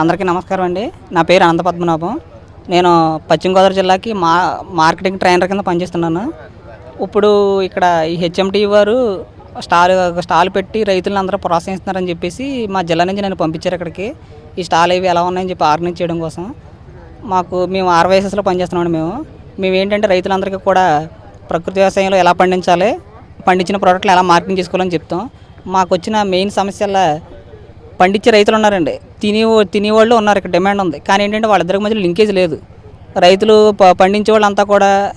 అందరికీ నమస్కారం అండి. నా పేరు అనంత పద్మనాభం. నేను పశ్చిమ గోదావరి జిల్లాకి మా మార్కెటింగ్ ట్రైనర్ కింద పనిచేస్తున్నాను. ఇప్పుడు ఇక్కడ ఈ హెచ్ఎంటీ వారు స్టాల్ స్టాల్ పెట్టి రైతులను అందరూ ప్రోత్సహిస్తున్నారని చెప్పేసి మా జిల్లా నుంచి నన్ను పంపించారు ఇక్కడికి. ఈ స్టాల్ ఇవి ఎలా ఉన్నాయని చెప్పి ఆర్గనైజ్ చేయడం కోసం. మాకు మేము ఆర్వైఎస్ఎస్లో పనిచేస్తున్నాం మేము. మేము ఏంటంటే రైతులందరికీ కూడా ప్రకృతి వ్యవసాయంలో ఎలా పండించాలి పండించిన ప్రోడక్ట్లు ఎలా మార్కెటింగ్ చేసుకోవాలని చెప్తాం. మాకు వచ్చిన మెయిన్ సమస్యల పండించే రైతులు ఉన్నారండి. తినే తినేవాళ్ళు ఉన్నారు ఇక్కడ డిమాండ్ ఉంది. కానీ ఏంటంటే వాళ్ళిద్దరికి మధ్య లింకేజ్ లేదు. రైతులు ప- పండించే వాళ్ళంతా కూడా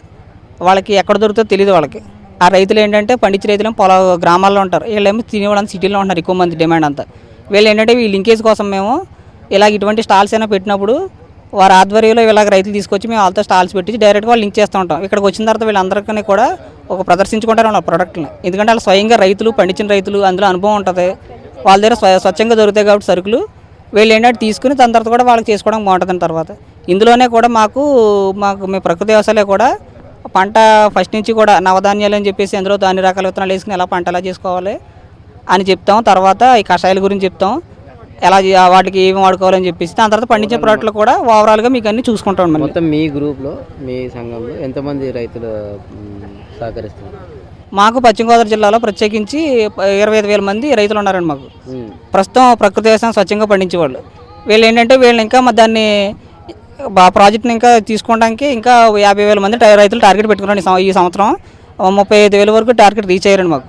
వాళ్ళకి ఎక్కడ దొరుకుతుందో తెలియదు వాళ్ళకి. ఆ రైతులు ఏంటంటే పండించే రైతులు పొలా గ్రామాల్లో ఉంటారు. వీళ్ళేమో తినేవాళ్ళంతా సిటీలో ఉంటున్నారు ఎక్కువ మంది డిమాండ్ అంతా. వీళ్ళు ఏంటంటే ఈ లింకేజ్ కోసం మేము ఇలాగ ఇటువంటి స్టాల్స్ అయినా పెట్టినప్పుడు వారి ఆధ్వర్యంలో ఇలాగ రైతులు తీసుకొచ్చి మేము వాళ్ళతో స్టాల్స్ పెట్టి డైరెక్ట్గా వాళ్ళు లింక్ చేస్తూ ఉంటాం. ఇక్కడికి వచ్చిన తర్వాత వీళ్ళందరికీ కూడా ఒక ప్రదర్శించుకుంటారు వాళ్ళ ప్రోడక్ట్ని. ఎందుకంటే వాళ్ళు స్వయంగా రైతులు పండించిన రైతులు అందులో అనుభవం ఉంటుంది. వాళ్ళ దగ్గర స్వ- స్వచ్ఛంగా దొరుకుతాయి కాబట్టి సరుకులు వీళ్ళు ఏంటంటే తీసుకుని దాని తర్వాత కూడా వాళ్ళకి చేసుకోవడం బాగుంటుంది తర్వాత. ఇందులోనే కూడా మాకు మాకు మీ ప్రకృతి వ్యవసాయంలో కూడా పంట ఫస్ట్ నుంచి కూడా నవధాన్యాలు అని చెప్పేసి అందులో అన్ని రకాల విత్తనాలు వేసుకుని ఎలా పంట ఎలా చేసుకోవాలి అని చెప్తాం. తర్వాత ఈ కషాయాల గురించి చెప్తాం. ఎలా వాటికి ఏమి వాడుకోవాలని చెప్పేసి దాని తర్వాత పండించే ప్రోడక్ట్లు కూడా ఓవరాల్గా మీకు అన్ని చూసుకుంటాం మొత్తం మీ గ్రూప్లో మీ సంఘంలో ఎంతమంది రైతులు మ్, సహకరిస్తున్నారు? మాకు పశ్చిమ గోదావరి జిల్లాలో ప్రత్యేకించి ఇరవై ఐదు వేల మంది రైతులు ఉన్నారండి మాకు. ప్రస్తుతం ప్రకృతి వ్యవసాయం స్వచ్ఛంగా పండించేవాళ్ళు. వీళ్ళు ఏంటంటే వీళ్ళు ఇంకా మా దాన్ని ఆ ప్రాజెక్ట్ని ఇంకా తీసుకోవడానికి ఇంకా యాభై వేల మంది రైతులు టార్గెట్ పెట్టుకున్నారండి ఈ సంవత్సరం. ముప్పై ఐదు వేల వరకు టార్గెట్ రీచ్ అయ్యారండి మాకు.